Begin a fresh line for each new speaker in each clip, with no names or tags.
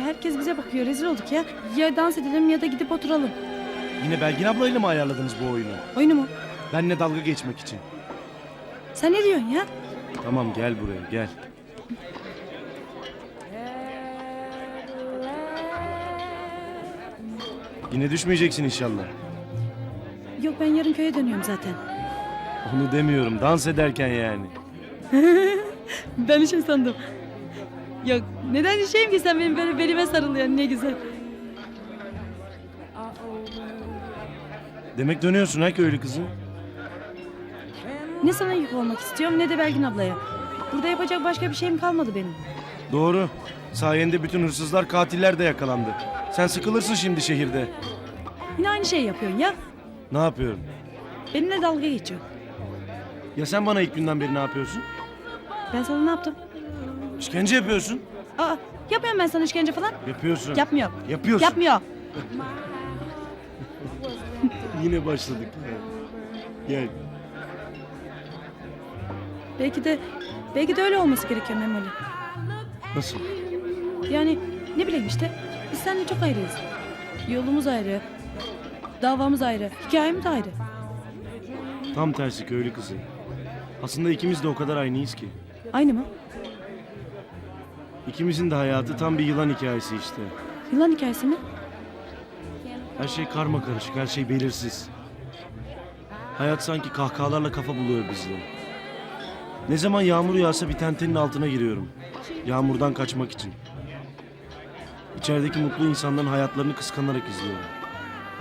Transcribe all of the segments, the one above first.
Herkes bize bakıyor rezil olduk ya. Ya dans edelim ya da gidip oturalım.
Yine Belgin ablayla mı ayarladınız bu oyunu?
Oyunu mu?
Benle dalga geçmek için.
Sen ne diyorsun ya?
Tamam gel buraya gel. Yine düşmeyeceksin inşallah.
Yok ben yarın köye dönüyorum zaten.
Onu demiyorum dans ederken yani.
Ben şey sandım. Yok neden şeyim ki sen benim böyle belime sarılıyorsun ne güzel.
Demek dönüyorsun ha köylü kızım.
Ne sana yük olmak istiyorum ne de Belgin ablaya. Burada yapacak başka bir şeyim kalmadı benim.
Doğru. Sayende bütün hırsızlar katiller de yakalandı. Sen sıkılırsın şimdi şehirde.
Yine aynı şeyi yapıyorsun ya.
Ne yapıyorum?
Benimle dalga geçiyor.
Ya sen bana ilk günden beri ne yapıyorsun?
Ben sana ne yaptım?
İşkence yapıyorsun.
Aa yapmıyorum ben sana işkence falan.
Yapıyorsun.
Yapmıyorum.
Yapıyorsun.
Yapmıyor.
Yine başladık. Gel.
Belki de belki de öyle olması gerekiyor Memoli.
Nasıl?
Yani ne bileyim işte biz seninle çok ayrıyız. Yolumuz ayrı. Davamız ayrı. Hikayemiz ayrı.
Tam tersi köylü kızı. Aslında ikimiz de o kadar aynıyız ki.
Aynı mı?
İkimizin de hayatı tam bir yılan hikayesi işte.
Yılan hikayesi mi?
Her şey karma karışık, her şey belirsiz. Hayat sanki kahkahalarla kafa buluyor bizle. Ne zaman yağmur yağsa bir tentenin altına giriyorum. Yağmurdan kaçmak için. İçerideki mutlu insanların hayatlarını kıskanarak izliyorum.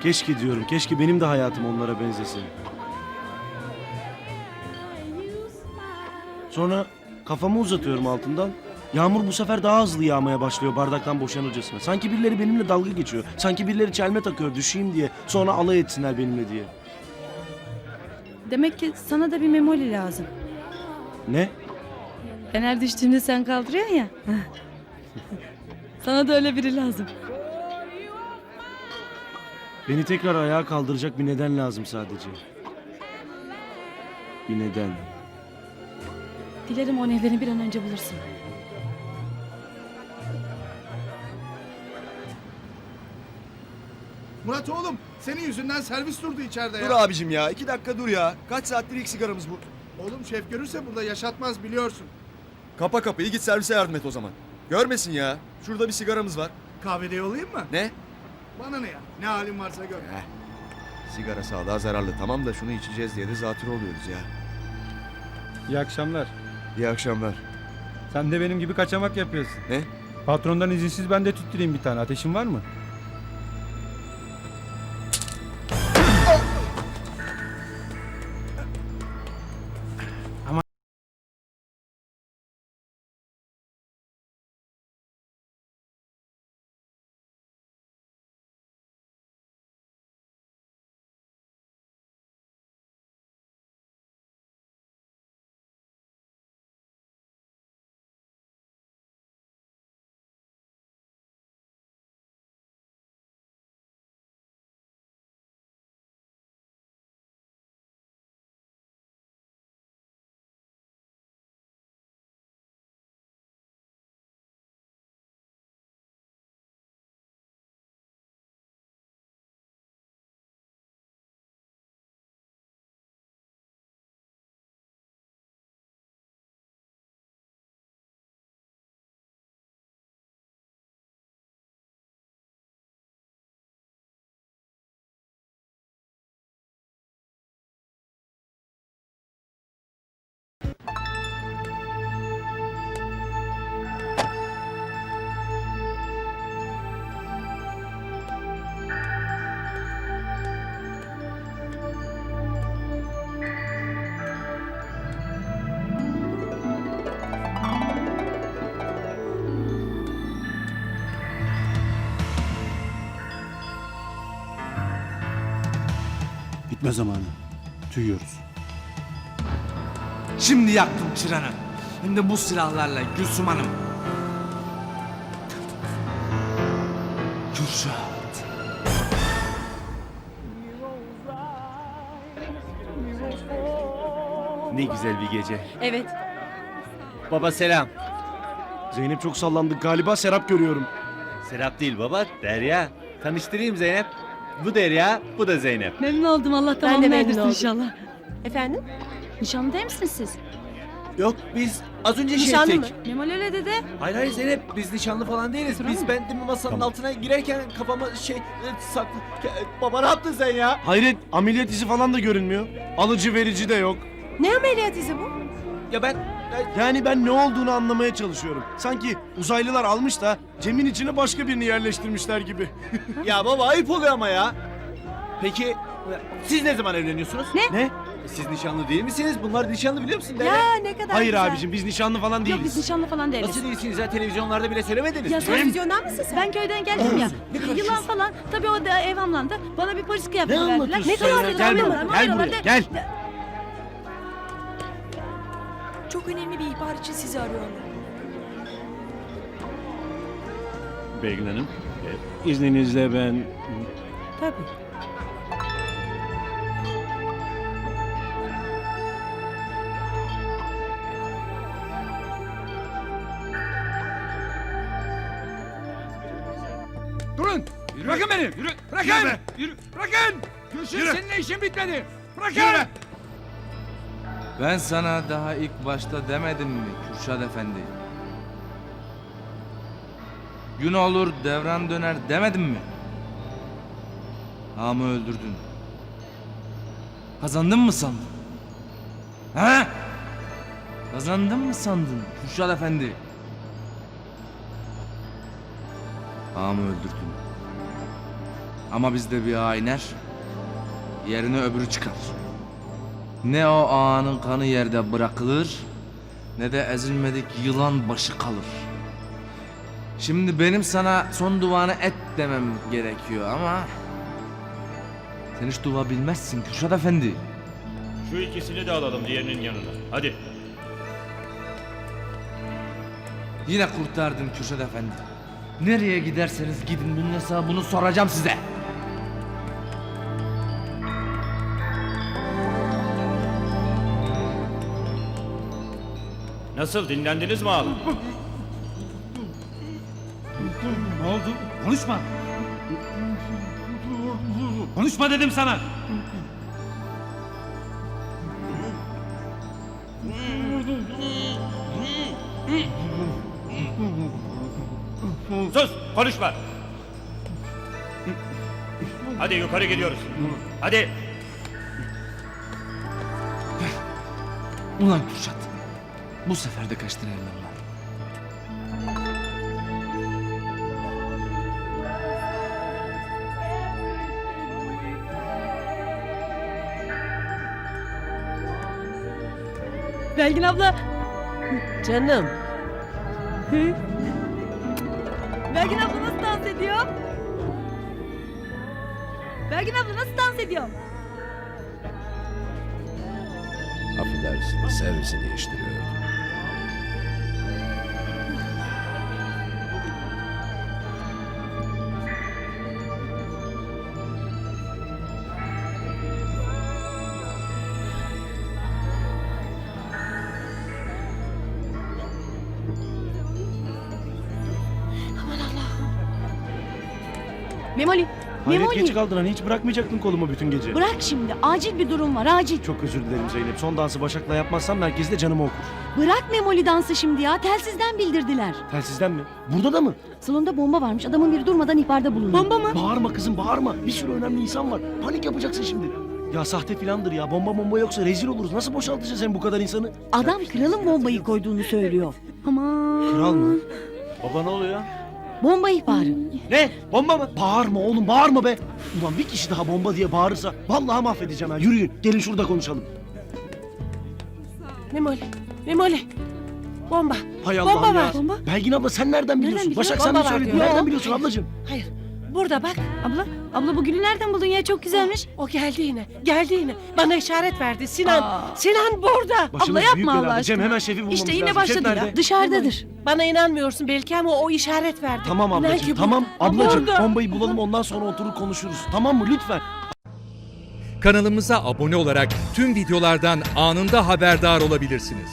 Keşke diyorum, keşke benim de hayatım onlara benzesin. Sonra kafamı uzatıyorum altından. Yağmur bu sefer daha hızlı yağmaya başlıyor bardaktan boşanırcasına. Sanki birileri benimle dalga geçiyor. Sanki birileri çelme takıyor düşeyim diye. Sonra alay etsinler benimle diye.
Demek ki sana da bir memoli lazım.
Ne?
Ben her düştüğümde sen kaldırıyorsun ya. sana da öyle biri lazım.
Beni tekrar ayağa kaldıracak bir neden lazım sadece. Bir neden.
Dilerim o nevlerini bir an önce bulursun.
Murat oğlum senin yüzünden servis durdu içeride
Dur
ya.
abicim ya. iki dakika dur ya. Kaç saattir ilk sigaramız bu.
Oğlum şef görürse burada yaşatmaz biliyorsun.
Kapa kapıyı git servise yardım et o zaman. Görmesin ya. Şurada bir sigaramız var.
Kahvede yollayayım mı?
Ne?
Bana ne ya? Ne halin varsa gör.
Heh. Sigara sağlığa zararlı. Tamam da şunu içeceğiz diye de zatürre oluyoruz ya.
İyi akşamlar.
İyi akşamlar.
Sen de benim gibi kaçamak yapıyorsun.
Ne?
Patrondan izinsiz ben de tüttüreyim bir tane. Ateşin var mı?
Bitme zamanı. Tüyüyoruz.
Şimdi yaktım çıranı. Hem de bu silahlarla Gülsüm Hanım. Kürşat.
Ne güzel bir gece.
Evet.
Baba selam.
Zeynep çok sallandık galiba Serap görüyorum.
Serap değil baba, Derya. Tanıştırayım Zeynep. Bu Derya, bu da Zeynep.
Memnun oldum Allah
de memnun
erdirsin
oldum.
inşallah.
Efendim?
Nişanlı değil misiniz siz?
Yok biz az önce
Nişanlı
şey
mı?
ettik.
Memoli öyle dedi.
Hayır hayır Zeynep biz nişanlı falan değiliz.
Sıra
biz
mı?
ben demin masanın
Tamam.
altına girerken kafama şey e, saklı. Ke- Baba ne yaptın sen ya?
Hayret ameliyat izi falan da görünmüyor. Alıcı verici de yok.
Ne ameliyat izi bu?
Ya ben
Yani ben ne olduğunu anlamaya çalışıyorum. Sanki uzaylılar almış da Cem'in içine başka birini yerleştirmişler gibi.
ya baba ayıp oluyor ama ya. Peki siz ne zaman evleniyorsunuz?
Ne?
Siz nişanlı değil misiniz? Bunlar nişanlı biliyor musun Derya?
Ya ne kadar
Hayır
güzel.
abicim biz nişanlı falan değiliz.
Yok biz nişanlı falan değiliz.
Nasıl değilsiniz ya televizyonlarda bile söylemediniz.
Ya sen-
Televizyondan mısın sen?
Ben köyden geldim ya.
Ne
Yılan falan. Tabii o da evhamlandı. Bana bir polis kıyafeti
Ne
verdiler.
anlatıyorsun
Ne
sen ya?
kıyafeti
Gel gel buraya, gel.
Çok önemli bir ihbar için sizi arıyorlar.
Belgin Hanım, e, izninizle ben...
Tabii.
Durun! Bırakın beni! Yürü! Bırakın! Yürü! Bırakın! Gülşin seninle işin bitmedi! Bırakın!
Ben sana daha ilk başta demedim mi Kürşat Efendi? Gün olur devran döner demedim mi? Ağamı öldürdün. Kazandın mı sandın? Ha? Kazandın mı sandın Kürşat Efendi? Ağamı öldürdün. Ama bizde bir ağa iner, yerine öbürü çıkar. Ne o ağanın kanı yerde bırakılır ne de ezilmedik yılan başı kalır. Şimdi benim sana son duanı et demem gerekiyor ama... Sen hiç dua bilmezsin Kürşat Efendi.
Şu ikisini de alalım diğerinin yanına. Hadi.
Yine kurtardın Kürşat Efendi. Nereye giderseniz gidin bunun hesabını soracağım size.
Nasıl dinlendiniz mi ağam?
Ne oldu? Konuşma! Konuşma dedim sana!
Sus! Konuşma! Hadi yukarı gidiyoruz. Hadi!
Ulan Kürşat. Bu sefer de kaçtın elinden lan.
Belgin abla.
Canım.
Belgin abla nasıl dans ediyor? Belgin abla nasıl dans ediyor?
Affedersiniz servisi değiştiriyorum.
Memoli.
Hayret
Memoli.
geç kaldın hani hiç bırakmayacaktın kolumu bütün gece.
Bırak şimdi. Acil bir durum var. Acil.
Çok özür dilerim Zeynep. Son dansı Başak'la yapmazsam merkezde canımı okur.
Bırak Memoli dansı şimdi ya. Telsizden bildirdiler.
Telsizden mi? Burada da mı?
Salonda bomba varmış. Adamın biri durmadan ihbarda bulunuyor. Bomba mı?
Bağırma kızım bağırma. Bir sürü önemli insan var. Panik yapacaksın şimdi. Ya sahte filandır ya. Bomba bomba yoksa rezil oluruz. Nasıl boşaltacağız hem bu kadar insanı?
Adam kralın bombayı koyduğunu söylüyor. Aman.
Kral mı?
Baba ne oluyor?
Bomba ihbarı.
Ne? Bomba mı? Bağırma oğlum bağırma be. Ulan bir kişi daha bomba diye bağırırsa vallahi mahvedeceğim ha. Yürüyün. Gelin şurada konuşalım.
Memoli. Memoli. Bomba.
Hay
Bomba
Allah'ım ya.
var.
Bomba.
Belgin abla sen nereden biliyorsun?
biliyor?
Başak sen mi
Bomba var
söyledin?
diyor.
Nereden
Yok.
biliyorsun ablacığım?
Burada bak.
Abla, abla bu gülü nereden buldun ya? Çok güzelmiş.
O geldi yine. Geldi yine. Bana işaret verdi. Sinan.
Aa.
Sinan burada.
Başımız
Abla yapma
büyük
Allah
belada.
aşkına.
Cem hemen şefi bulmamız
İşte yine
lazım.
başladı
Şef
ya.
nerede?
Dışarıdadır.
Bana inanmıyorsun belki ama o işaret verdi.
Tamam
İnan
ablacığım tamam. Ablacığım
Burada.
bombayı bulalım ondan sonra oturup konuşuruz. Tamam mı lütfen?
Kanalımıza abone olarak tüm videolardan anında haberdar olabilirsiniz.